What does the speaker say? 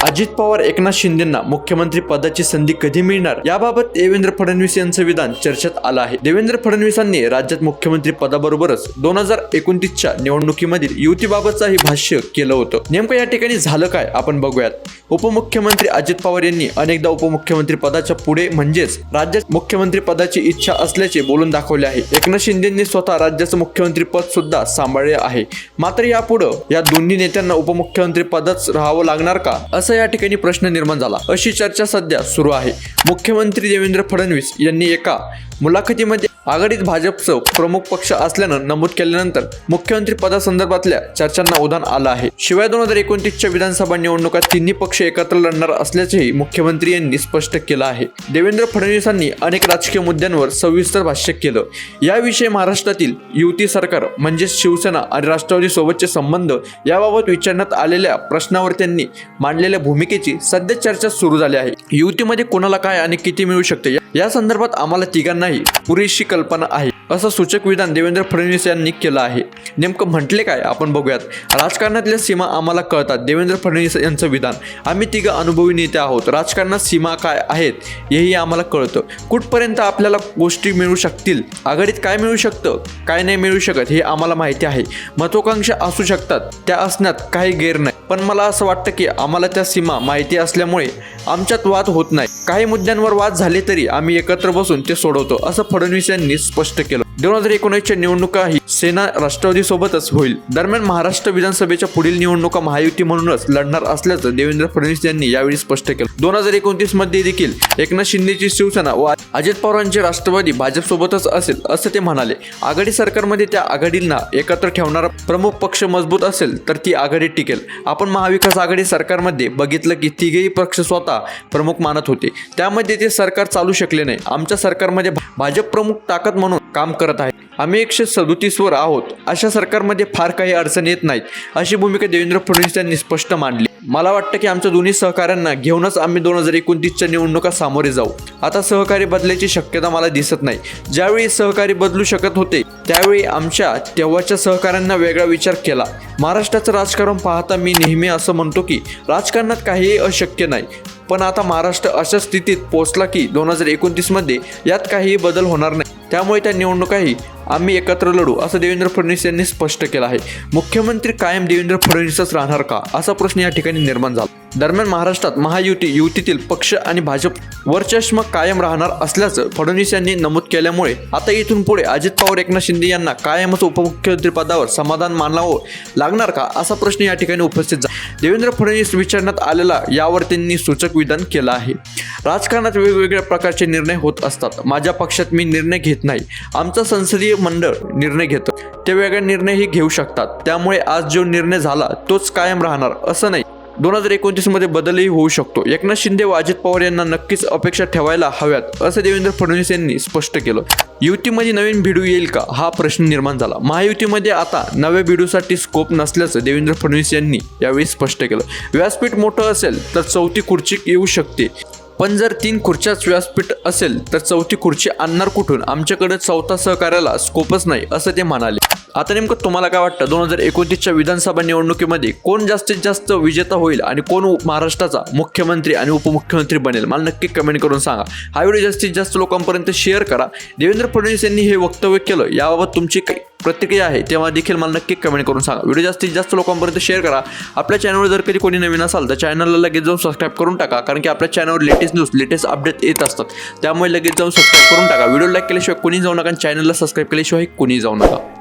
अजित पवार एकनाथ शिंदेना मुख्यमंत्री पदाची संधी कधी मिळणार? याबाबत देवेंद्र फडणवीस यांचं विधान चर्चेत आलं आहे. देवेंद्र फडणवीसांनी राज्यात मुख्यमंत्री पदाबरोबरच दोन हजार एकोणतीसच्या निवडणुकीमधील युतीबाबतचाही भाष्य केलं होतं. नेमकं या ठिकाणी झालं काय? आपण बघूयात. उपमुख्यमंत्री अजित पवार यांनी अनेकदा उपमुख्यमंत्री पदाच्या पुढे म्हणजेच राज्यात मुख्यमंत्री पदाची इच्छा असल्याचे बोलून दाखवले आहे. एकनाथ शिंदेंनी स्वतः राज्याचं मुख्यमंत्री पद सुद्धा सांभाळले आहे. मात्र यापुढं या दोन्ही नेत्यांना उपमुख्यमंत्री पदच राहावं लागणार का? असं या ठिकाणी प्रश्न निर्माण झाला. अशी चर्चा सध्या सुरू आहे. मुख्यमंत्री देवेंद्र फडणवीस यांनी एका मुलाखतीमध्ये आघाडीत भाजपचं प्रमुख पक्ष असल्यानं नमूद केल्यानंतर मुख्यमंत्री पदासंदर्भातल्या चर्चांना उधाण आलं आहे. शिवाय दोन हजार एकोणतीसच्या विधानसभा निवडणुकात तिन्ही पक्ष एकत्र लढणार असल्याचेही मुख्यमंत्री यांनी स्पष्ट केलं आहे. देवेंद्र फडणवीसांनी अनेक राजकीय मुद्द्यांवर सविस्तर भाष्य केलं. याविषयी महाराष्ट्रातील युती सरकार म्हणजेच शिवसेना आणि राष्ट्रवादी सोबतचे संबंध याबाबत विचारण्यात आलेल्या प्रश्नावर त्यांनी मांडलेल्या भूमिकेची सध्या चर्चा सुरू झाली आहे. युतीमध्ये कोणाला काय आणि किती मिळू शकते? या संदर्भात आम्हाला तिघांनाही पुरेशी कल्पना आहे. असं सूचक विधान देवेंद्र फडणवीस यांनी केलं आहे. नेमकं म्हटले काय? आपण बघूयात. राजकारणातल्या सीमा आम्हाला कळतात. देवेंद्र फडणवीस यांचं विधान. आम्ही तिघं अनुभवी नेते आहोत. राजकारणात सीमा काय आहेत हेही आम्हाला कळतं. कुठपर्यंत आपल्याला गोष्टी मिळू शकतील? आघाडीत काय मिळू शकतं? काय नाही मिळू शकत हे आम्हाला माहिती आहे. महत्वाकांक्षा असू शकतात. त्या असण्यात काही गैर नाही. पण मला असं वाटतं की आम्हाला त्या सीमा माहिती असल्यामुळे आमच्यात वाद होत नाही. काही मुद्द्यांवर वाद झाले तरी आम्ही एकत्र बसून ते सोडवतो असं फडणवीस यांनी स्पष्ट केलं दोन हजार एकोणीसच्या निवडणुका ही सेना राष्ट्रवादी सोबतच होईल. दरम्यान महाराष्ट्र विधानसभेच्या पुढील निवडणुका महायुती म्हणूनच लढणार असल्याचं देवेंद्र फडणवीस यांनी यावेळी स्पष्ट केलं. दोन हजार एकोणतीसमध्ये देखील एकनाथ शिंदेची शिवसेना व अजित पवारांचे राष्ट्रवादी भाजपसोबतच असेल असं ते म्हणाले. आघाडी सरकारमध्ये त्या आघाडींना एकत्र ठेवणारा प्रमुख पक्ष मजबूत असेल तर ती आघाडी टिकेल. आपण महाविकास आघाडी सरकारमध्ये बघितलं की तिघेही पक्ष स्वतः प्रमुख मानत होते. त्यामध्ये ते सरकार चालू शकले नाही. आमच्या सरकारमध्ये भाजप प्रमुख ताकद म्हणून काम करत आहे. आम्ही एकशे सदोतीसवर आहोत. अशा सरकारमध्ये फार काही अडचण येत नाहीत. अशी भूमिका देवेंद्र फडणवीस यांनी स्पष्ट मांडली. मला वाटतं की आमच्या दोन्ही सहकाऱ्यांना घेऊनच आम्ही दोन हजार एकोणतीसच्या निवडणुका सामोरे जाऊ. आता सहकारी बदलायची शक्यता मला दिसत नाही. ज्यावेळी सहकारी बदलू शकत होते त्यावेळी आमच्या तेव्हाच्या सहकाऱ्यांना वेगळा विचार केला. महाराष्ट्राचं राजकारण पाहता मी नेहमी असं म्हणतो की राजकारणात काहीही अशक्य नाही. पण आता महाराष्ट्र अशा स्थितीत पोहोचला की दोन हजार एकोणतीसमध्ये यात काहीही बदल होणार नाही. त्यामुळे त्या निवडणुकाही आम्ही एकत्र लढू असं देवेंद्र फडणवीस यांनी स्पष्ट केलं आहे. मुख्यमंत्री कायम देवेंद्र फडणवीसच राहणार का? असा प्रश्न या ठिकाणी निर्माण झाला. दरम्यान महाराष्ट्रात महायुती युतीतील पक्ष आणि भाजप वर्चस्व कायम राहणार असल्याचं फडणवीस यांनी नमूद केल्यामुळे आता इथून पुढे अजित पवार एकनाथ शिंदे यांना कायमच उपमुख्यमंत्री पदावर समाधान मानावं लागणार का? असा प्रश्न या ठिकाणी उपस्थित झाला. देवेंद्र फडणवीस विचारण्यात आलेला यावर त्यांनी सूचक विधान केलं आहे. राजकारणात वेगवेगळ्या प्रकारचे निर्णय होत असतात. माझ्या पक्षात मी निर्णय घेत नाही. आमचं संसदीय मंडळ निर्णय घेतं. ते वेगळे निर्णयही घेऊ शकतात. त्यामुळे आज जो निर्णय झाला तोच कायम राहणार असं नाही. दोन हजार एकोणतीसमध्ये बदलही होऊ शकतो. एकनाथ शिंदे व अजित पवार यांना नक्कीच अपेक्षा ठेवायला हव्यात असं देवेंद्र फडणवीस यांनी स्पष्ट केलं. युतीमध्ये नवीन भिडू येईल का हा प्रश्न निर्माण झाला. महायुतीमध्ये आता नव्या भिडूसाठी स्कोप नसल्याचं देवेंद्र फडणवीस यांनी यावेळी स्पष्ट केलं. व्यासपीठ मोठं असेल तर चौथी खुर्ची येऊ शकते. पण जर तीन खुर्च्याच व्यासपीठ असेल तर चौथी खुर्ची आणणार कुठून? आमच्याकडे चौथा सहकार्याला स्कोपच नाही असं ते म्हणाले. आता नेमकं तुम्हाला काय वाटतं? दोन हजार एकोणतीसच्या विधानसभा निवडणुकीमध्ये कोण जास्तीत जास्त विजेता होईल आणि कोण महाराष्ट्राचा मुख्यमंत्री आणि उपमुख्यमंत्री बनेल? मला नक्की कमेंट करून सांगा. हा व्हिडिओ जास्तीत जास्त लोकांपर्यंत शेअर करा. देवेंद्र फडणवीस यांनी हे वक्तव्य केलं. याबाबत तुमची काही प्रतिक्रिया आहे तेव्हा देखील मला नक्की कमेंट करून सांगा. व्हिडिओ जास्तीत जास्त लोकांपर्यंत शेअर करा. आपल्या चॅनलवर जर कधी कोणी नवीन असाल तर चॅनलला लगेच जाऊन सबस्क्राईब करून टाका. कारण की आपल्या चॅनलवर लेटेस्ट न्यूज लेटेस्ट अपडेट येत असतात. त्यामुळे लगेच जाऊन सबस्क्राईब करून टाका. व्हिडिओ लाईक केल्याशिवाय कोणी जाऊ नका आणि चॅनलला सबस्क्राईब केल्याशिवाय कोणी जाऊ नका.